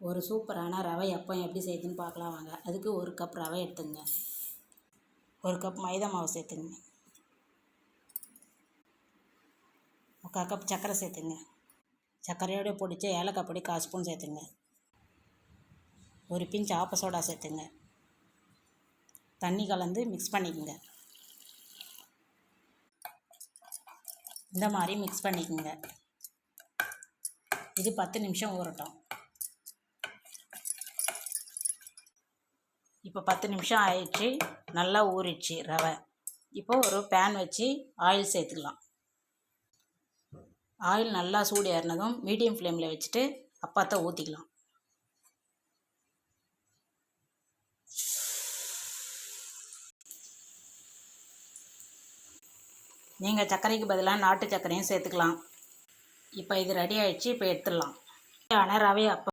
ஒரு சூப்பரான ரவை அப்பம் எப்படி செய்யுதுன்னு பார்க்கலாம் வாங்க. அதுக்கு ஒரு கப் ரவை எடுத்துங்க ஒரு கப் மைதா மாவு சேர்த்துங்க முக்கால் கப் சர்க்கரை சேர்த்துங்க சர்க்கரையோட பிடிச்ச ஏலக்காய் பொடி கால் ஸ்பூன் சேர்த்துங்க ஒரு பிஞ்ச் ஆப்ப சோடா சேர்த்துங்க தண்ணி கலந்து மிக்ஸ் பண்ணிக்கோங்க. இந்த மாதிரி மிக்ஸ் பண்ணிக்கோங்க. இது பத்து நிமிஷம் ஊறட்டும். இப்போ பத்து நிமிஷம் ஆயிடுச்சு நல்லா ஊறிடுச்சு ரவை. இப்போ ஒரு பேன் வச்சு ஆயில் சேர்த்துக்கலாம். ஆயில் நல்லா சூடு ஏறினதும் மீடியம் ஃப்ளேமில் வச்சுட்டு அப்பாத்தை ஊற்றிக்கலாம் நீங்கள் சர்க்கரைக்கு பதிலாக நாட்டு சர்க்கரையும் சேர்த்துக்கலாம். இப்போ இது ரெடி ஆயிடுச்சு இப்போ எடுத்துடலாம். ஆனால் ரவை அப்போ